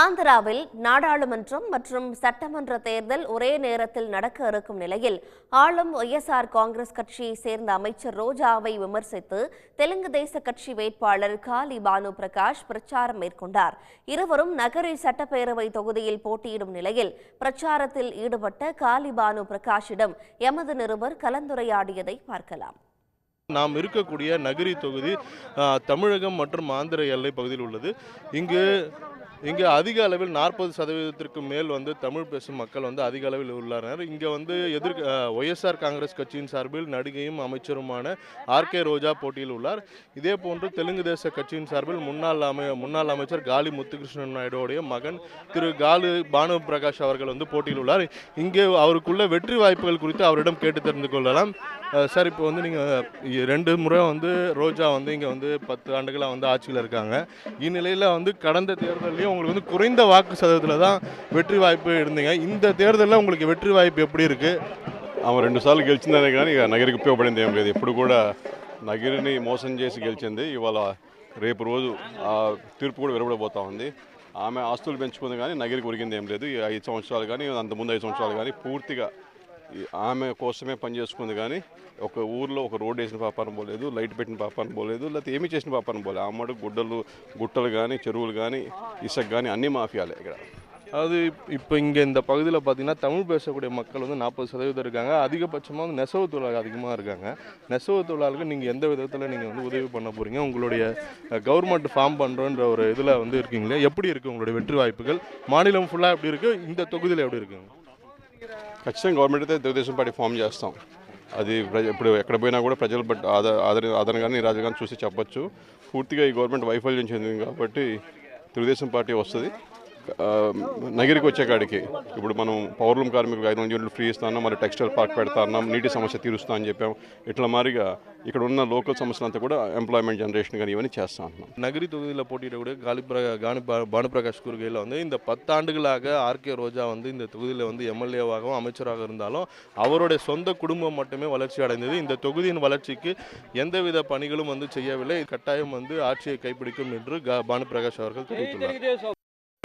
ஆந்திராவில் நாடாளுமன்றம் மற்றும் சட்டமன்ற தேர்தல் ஒரே நேரத்தில் நடக்க இருக்கும் நிலையில் ஆளும் ஒய்எஸ்ஆர் காங்கிரஸ் கட்சியை சேர்ந்த அமைச்சர் ரோஜாவை விமர்சித்து தெலுங்கு தேச கட்சி வேட்பாளர் காலி பானு பிரகாஷ் பிரச்சாரம் மேற்கொண்டார். இருவரும் நகரி சட்டப்பேரவை தொகுதியில் போட்டியிடும் நிலையில் பிரச்சாரத்தில் ஈடுபட்ட காலி பானு பிரகாஷிடம் எமது நிருபர் கலந்துரையாடியதை பார்க்கலாம். நாம் இருக்கக்கூடிய நகரி தொகுதி தமிழகம் மற்றும் ஆந்திர எல்லை பகுதியில் உள்ளது. இங்கு இங்கே அதிக அளவில் நாற்பது சதவீதத்திற்கு மேல் வந்து தமிழ் பேசும் மக்கள் வந்து அதிக அளவில் உள்ளனர். இங்கே வந்து எதிர் ஒய்எஸ்ஆர் காங்கிரஸ் கட்சியின் சார்பில் நடிகையும் அமைச்சருமான ஆர் கே ரோஜா போட்டியில் உள்ளார். இதே போன்று தெலுங்கு தேச கட்சியின் சார்பில் முன்னாள் அமை முன்னாள் அமைச்சர் காலி முத்துகிருஷ்ணன் நாயுடைய மகன் திரு காலு பானு பிரகாஷ் அவர்கள் வந்து போட்டியில் உள்ளார். இங்கே அவருக்குள்ள வெற்றி வாய்ப்புகள் குறித்து அவரிடம் கேட்டு தெரிந்து கொள்ளலாம். சார் இப்போ வந்து நீங்கள் ரெண்டு முறை வந்து ரோஜா வந்து இங்கே வந்து பத்து ஆண்டுகளாக வந்து ஆட்சியில் இருக்காங்க இந்நிலையில் வந்து கடந்த தேர்தலையும் உங்களுக்கு வந்து குறைந்த வாக்கு சதவீதத்தில் தான் வெற்றி வாய்ப்பு இருந்தீங்க இந்த தேர்தலில் உங்களுக்கு வெற்றி வாய்ப்பு எப்படி இருக்குது ఆమె రెండు సార్లు గెలిచిందనే కానీ ఇక నగరికి ఉపయోగపడింది ఏం లేదు ఎప్పుడు కూడా నగిరిని మోసం చేసి గెలిచింది ఇవాళ రేపు రోజు ఆ తీర్పు కూడా వెలువడబోతా ఉంది ఆమె ఆస్తులు పెంచుకుంది కానీ నగిరికి ఉరిగింది ఏం లేదు ఈ ఐదు సంవత్సరాలు కానీ అంతకుముందు ఐదు సంవత్సరాలు కానీ పూర్తిగా ఈ ఆమె కోసమే పనిచేసుకుంది కానీ ఒక ఊర్లో ఒక రోడ్ వేసిన పాపాన పోలేదు లైట్ పెట్టిన పాపాన పోలేదు లేకపోతే ఏమీ చేసిన పాపాన పోలేదు అమ్మడు గుడ్డలు గుట్టలు కానీ చెరువులు కానీ ఇసుక కానీ అన్నీ మాఫియాలే ఇక్కడ அதாவது இப்போ இங்கே இந்த பகுதியில் பார்த்தீங்கன்னா தமிழ் பேசக்கூடிய மக்கள் வந்து நாற்பது சதவீதம் இருக்காங்க அதிகபட்சமாக வந்து நெசவு தொழிலாளர்கள் அதிகமாக இருக்காங்க நெசவு தொழிலாளர்களுக்கு நீங்கள் எந்த விதத்தில் நீங்கள் வந்து உதவி பண்ண போகிறீங்க உங்களுடைய கவர்மெண்ட் ஃபார்ம் பண்ணுறோன்ற ஒரு இதில் வந்து இருக்கீங்களே எப்படி இருக்குது உங்களுடைய வெற்றி வாய்ப்புகள் மாநிலம் ஃபுல்லாக எப்படி இருக்குது இந்த தொகுதியில் எப்படி இருக்குங்க ఖచ్చితంగా గవర్నమెంట్ అయితే తెలుగుదేశం పార్టీ ఫామ్ చేస్తాం. అది ఇప్పుడు ఎక్కడ పోయినా కూడా ప్రజలు బట్ ఆద ఆదరణ ఆదరణ కానీ రాజు కానీ చూసి చెప్పచ్చు. పూర్తిగా ఈ గవర్నమెంట్ వైఫల్యం చెందింది కాబట్టి తెలుగుదేశం పార్టీ వస్తుంది. నగిరికి వచ్చే కాడికి ఇప్పుడు మనం పౌర్లం కార్మికులకు ఐదు వందల యూనిట్లు ఫ్రీ ఇస్తాను మరి టెక్స్టైల్ పార్క్ పెడతా అన్నాం నీటి సమస్య తీరుస్తా అని చెప్పాం ఇట్లా మారిగా ఇక్కడ ఉన్న లోకల్ సమస్యలంతా కూడా ఎంప్లాయ్మెంట్ జనరేషన్ కానీ ఇవన్నీ చేస్తా అంటున్నాం நகரி தொகுதியில் போட்டியிடக்கூடிய காலி பிர கானி பா- பானுபிரகாஷ் கூறுகையில் வந்து இந்த பத்தாண்டுகளாக ஆர்கே ரோஜா வந்து இந்த தொகுதியில் வந்து எம்எல்ஏவாகவும் அமைச்சராக இருந்தாலும் அவருடைய சொந்த குடும்பம் மட்டுமே வளர்ச்சி அடைந்தது இந்த தொகுதியின் வளர்ச்சிக்கு எந்தவித பணிகளும் வந்து செய்யவில்லை கட்டாயம் வந்து ஆட்சியை கைப்பிடிக்கும் என்று கா- பானுபிரகாஷ் அவர்கள் தெரிவித்துள்ளார்